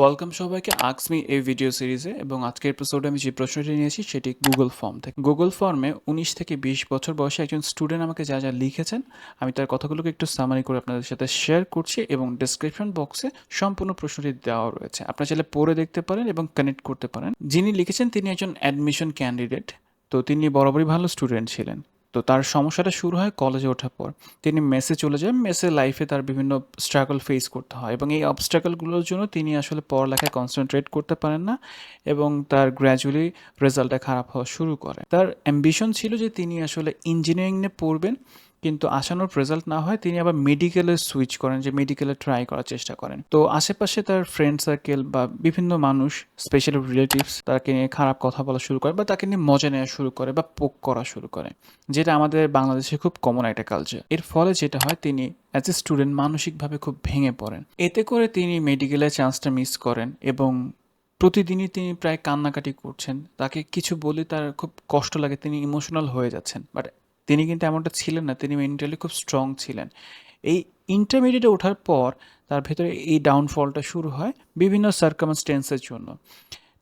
Welcome সবাইকে। আক্সমি এই video সিরিজে এবং আজকের এপিসোডে আমি যে প্রশ্নটি নিয়েছি সেটি গুগল ফর্ম থেকে। গুগল ফর্মে উনিশ থেকে বিশ বছর বয়সে একজন স্টুডেন্ট আমাকে যা যা লিখেছেন, আমি তার কথাগুলোকে একটু সামারি করে আপনাদের সাথে শেয়ার করছি এবং ডিসক্রিপশন বক্সে সম্পূর্ণ প্রশ্নটি দেওয়া রয়েছে। আপনারা চাইলে পড়ে দেখতে পারেন এবং কানেক্ট করতে পারেন। যিনি লিখেছেন তিনি একজন অ্যাডমিশন ক্যান্ডিডেট তো তিনি বরাবরই ভালো স্টুডেন্ট ছিলেন। তো তার সমস্যাটা শুরু হয় কলেজে ওঠার পর। তিনি মেসে চলে যান, মেসে লাইফে তার বিভিন্ন স্ট্রাগল ফেস করতে হয় এবং এই অবস্ট্রাগলগুলোর জন্য তিনি আসলে পড়ালেখায় কনসেন্ট্রেট করতে পারেন না এবং তার গ্র্যাজুয়ালি রেজাল্টটা খারাপ হওয়া শুরু করে। তার অ্যাম্বিশন ছিল যে তিনি আসলে ইঞ্জিনিয়ারিং নিয়ে পড়বেন। কিন্তু আশানুর রেজাল্ট না হয় তিনি আবার মেডিকেলে সুইচ করেন, যে মেডিকেলে ট্রাই করার চেষ্টা করেন। তো আশেপাশে তার ফ্রেন্ড সার্কেল বা বিভিন্ন মানুষ স্পেশালি রিলেটিভস তাকে নিয়ে খারাপ কথা বলা শুরু করে বা তাকে নিয়ে মজা নেওয়া শুরু করে বা পোক করা শুরু করে, যেটা আমাদের বাংলাদেশে খুব কমন একটা কালচার এর ফলে যেটা হয়, তিনি অ্যাজ এ স্টুডেন্ট মানসিকভাবে খুব ভেঙে পড়েন। এতে করে তিনি মেডিকেলের চান্সটা মিস করেন এবং প্রতিদিনই তিনি প্রায় কান্নাকাটি করছেন। তাকে কিছু বলে তার খুব কষ্ট লাগে, তিনি ইমোশনাল হয়ে যাচ্ছেন। বাট তিনি কিন্তু এমনটা ছিলেন না, তিনি মেন্টালি খুব স্ট্রং ছিলেন। এই ইন্টারমিডিয়েটে ওঠার পর তার ভেতরে এই ডাউনফলটা শুরু হয় বিভিন্ন সার্কামস্টেন্সের জন্য।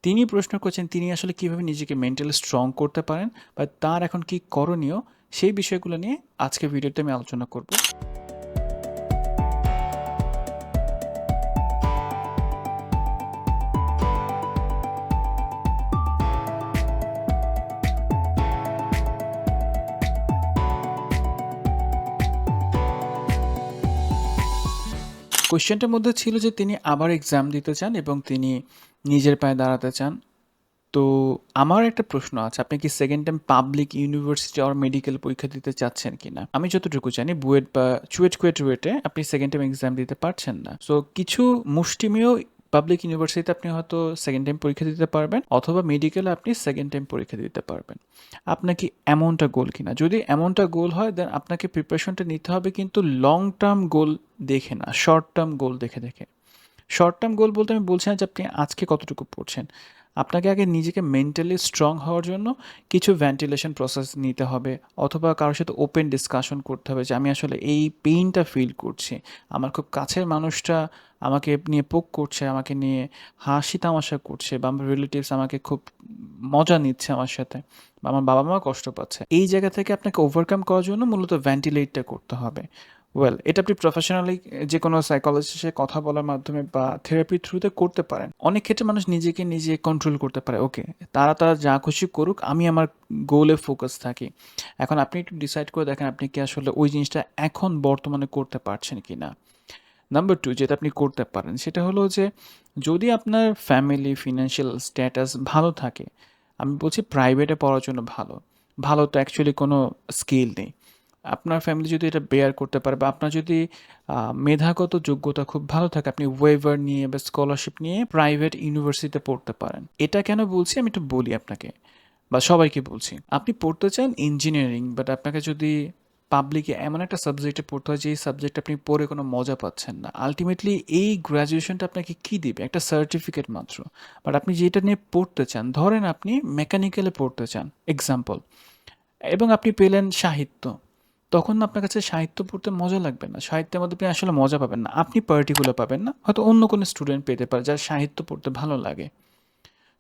তিনি প্রশ্ন করছেন, তিনি আসলে কীভাবে নিজেকে মেন্টালি স্ট্রং করতে পারেন বা তার এখন কি করণীয়, সেই বিষয়গুলো নিয়ে আজকে ভিডিওতে আমি আলোচনা করব। কোশ্চেনটার মধ্যে ছিল যে তিনি আবার এক্সাম দিতে চান এবং তিনি নিজের পায়ে দাঁড়াতে চান। তো আমার একটা প্রশ্ন আছে, আপনি কি সেকেন্ড টাইম পাবলিক ইউনিভার্সিটি আর মেডিকেল পরীক্ষা দিতে চাচ্ছেন কি না আমি যতটুকু জানি, বুয়েট বা চুয়েট কুয়েট রুয়েটে আপনি সেকেন্ড টাইম এক্সাম দিতে পারছেন না। সো কিছু মুষ্টিমেয় পাবলিক ইউনিভার্সিটিতে আপনি হয়তো সেকেন্ড টাইম পরীক্ষা দিতে পারবেন, অথবা মেডিকেলে আপনি সেকেন্ড টাইম পরীক্ষা দিতে পারবেন। আপনার কি এমনটা গোল কিনা? যদি এমনটা গোল হয় দেন আপনাকে প্রিপারেশনটা নিতে হবে কিন্তু লং টার্ম গোল দেখে না শর্ট টার্ম গোল দেখে দেখে। শর্ট টার্ম গোল বলতে আমি বলছি না যে আপনি আজকে কতটুকু পড়ছেন। আপনাকে আগে নিজেকে মেন্টালি স্ট্রং হওয়ার জন্য কিছু ভেন্টিলেশন প্রসেস নিতে হবে অথবা কারোর সাথে ওপেন ডিসকাশন করতে হবে যে আমি আসলে এই পেইনটা ফিল করছি। আমার খুব কাছের মানুষটা আমাকে নিয়ে পোক করছে, আমাকে নিয়ে হাসি তামাশা করছে বা আমার রিলেটিভস আমাকে খুব মজা নিচ্ছে আমার সাথে বা আমার বাবা মা কষ্ট পাচ্ছে। এই জায়গা থেকে আপনাকে ওভারকাম করার জন্য মূলত ভেন্টিলেটটা করতে হবে। ওয়েল এটা আপনি প্রফেশনালি যে কোনো সাইকোলজিস্টের সাথে কথা বলার মাধ্যমে বা থেরাপির থ্রুতে করতে পারেন। অনেক ক্ষেত্রে মানুষ নিজেকে নিজে কন্ট্রোল করতে পারে। ওকে তারা তারা যা খুশি করুক, আমি আমার গোলে ফোকাস থাকি। এখন আপনি একটু ডিসাইড করে দেখেন, আপনি কি আসলে ওই জিনিসটা এখন বর্তমানে করতে পারছেন কি না নাম্বার টু যেটা আপনি করতে পারেন, সেটা হলো যে যদি আপনার ফ্যামিলি ফিনান্সিয়াল স্ট্যাটাস ভালো থাকে, আমি বলছি প্রাইভেটে পড়ার জন্য ভালো। ভালো তো অ্যাকচুয়ালি কোনো স্কিল নেই। আপনার ফ্যামিলি যদি এটা বেয়ার করতে পারে বা আপনার যদি মেধাগত যোগ্যতা খুব ভালো থাকে, আপনি ওয়েভার নিয়ে বা স্কলারশিপ নিয়ে প্রাইভেট ইউনিভার্সিটিতে পড়তে পারেন। এটা কেন বলছি? আমি একটু বলি আপনাকে বা সবাইকে বলছি। আপনি পড়তে চান ইঞ্জিনিয়ারিং বাট আপনাকে যদি পাবলিকে এমন একটা সাবজেক্টে পড়তে হয় যে এই সাবজেক্ট আপনি পড়ে কোনো মজা পাচ্ছেন না। আলটিমেটলি এই গ্র্যাজুয়েশনটা আপনাকে কী দিবে? একটা সার্টিফিকেট মাত্র। বাট আপনি যেটা নিয়ে পড়তে চান, ধরেন আপনি মেকানিক্যালে পড়তে চান এক্সাম্পল এবং আপনি পেলেন সাহিত্য। তখন আপনার কাছে সাহিত্য পড়তে মজা লাগবে না। সাহিত্যের মধ্যে আপনি আসলে মজা পাবেন না। আপনি পার্টিকুলার পাবেন না। হয়তো অন্য কোনো স্টুডেন্ট পেতে পারে যার সাহিত্য পড়তে ভালো লাগে।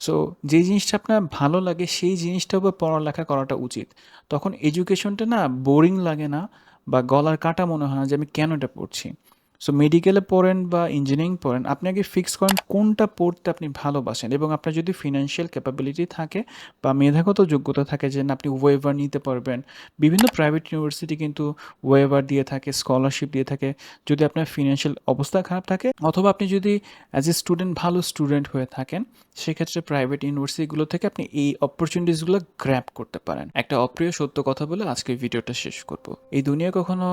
সো যে জিনিসটা আপনার ভালো লাগে, সেই জিনিসটা উপর পড়ালেখা করাটা উচিত। তখন এডুকেশনটা না বোরিং লাগে না বা গলার কাটা মনে হয় না যে আমি কেন এটা পড়ছি। সো মেডিকেলে পড়েন বা ইঞ্জিনিয়ারিং পড়েন, আপনি আগে ফিক্স করেন কোনটা পড়তে আপনি ভালোবাসেন এবং আপনার যদি ফিনান্সিয়াল ক্যাপাবিলিটি থাকে বা মেধাগত যোগ্যতা থাকে যে আপনি ওয়েভার নিতে পারবেন। বিভিন্ন প্রাইভেট ইউনিভার্সিটি কিন্তু ওয়েভার দিয়ে থাকে স্কলারশিপ দিয়ে থাকে। যদি আপনার ফিনান্সিয়াল অবস্থা খারাপ থাকে অথবা আপনি যদি অ্যাজ এ স্টুডেন্ট ভালো স্টুডেন্ট হয়ে থাকেন, সেক্ষেত্রে প্রাইভেট ইউনিভার্সিটিগুলো থেকে আপনি এই অপরচুনিটিসগুলো গ্র্যাপ করতে পারেন। একটা অপ্রিয় সত্য কথা বলে আজকে ভিডিওটা শেষ করব। এই দুনিয়া কখনো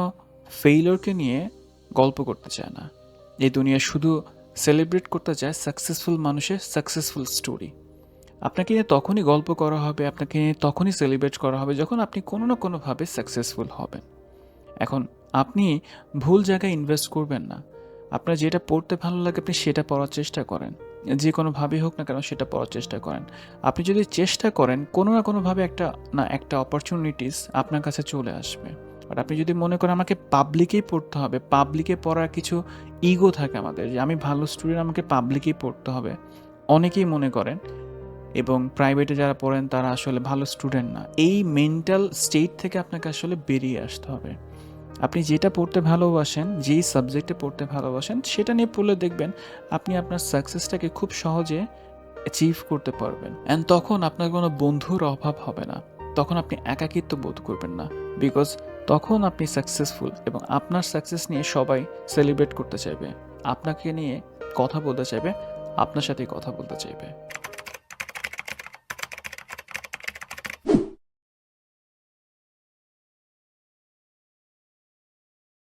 ফেইলরকে নিয়ে গল্প করতে চায় না। এই দুনিয়া শুধু সেলিব্রেট করতে চায় সাকসেসফুল মানুষের সাকসেসফুল স্টোরি। আপনাকে নিয়ে তখনই গল্প করা হবে, আপনাকে নিয়ে তখনই সেলিব্রেট করা হবে যখন আপনি কোনো না কোনোভাবে সাকসেসফুল হবেন। এখন আপনি ভুল জায়গায় ইনভেস্ট করবেন না। আপনার যেটা পড়তে ভালো লাগে আপনি সেটা পড়ার চেষ্টা করেন। যে কোনোভাবেই হোক না কেন সেটা পড়ার চেষ্টা করেন। আপনি যদি চেষ্টা করেন, কোনো না কোনোভাবে একটা, না, একটা অপরচুনিটিস আপনার কাছে চলে আসবে। বাট আপনি যদি মনে করেন আমাকে পাবলিকেই পড়তে হবে পাবলিকে পড়ার কিছু ইগো থাকে আমাদের, যে আমি ভালো স্টুডেন্ট আমাকে পাবলিকেই পড়তে হবে। অনেকেই মনে করেন এবং প্রাইভেটে যারা পড়েন, তারা আসলে ভালো স্টুডেন্ট না। এই মেন্টাল স্টেট থেকে আপনাকে আসলে বেরিয়ে আসতে হবে। আপনি যেটা পড়তে ভালোবাসেন, যেই সাবজেক্টে পড়তে ভালোবাসেন, সেটা নিয়ে পড়লে দেখবেন আপনি আপনার সাকসেসটাকে খুব সহজে অ্যাচিভ করতে পারবেন। অ্যান্ড তখন আপনার কোনো বন্ধুর অভাব হবে না। তখন আপনি একাকিত্ব বোধ করবেন না। বিকজ তখন আপনি সাকসেসফুল এবং আপনার সাকসেস নিয়ে সবাই সেলিব্রেট করতে চাইবে। আপনাকে নিয়ে কথা বলতে চাইবে, আপনার সাথে কথা বলতে চাইবে।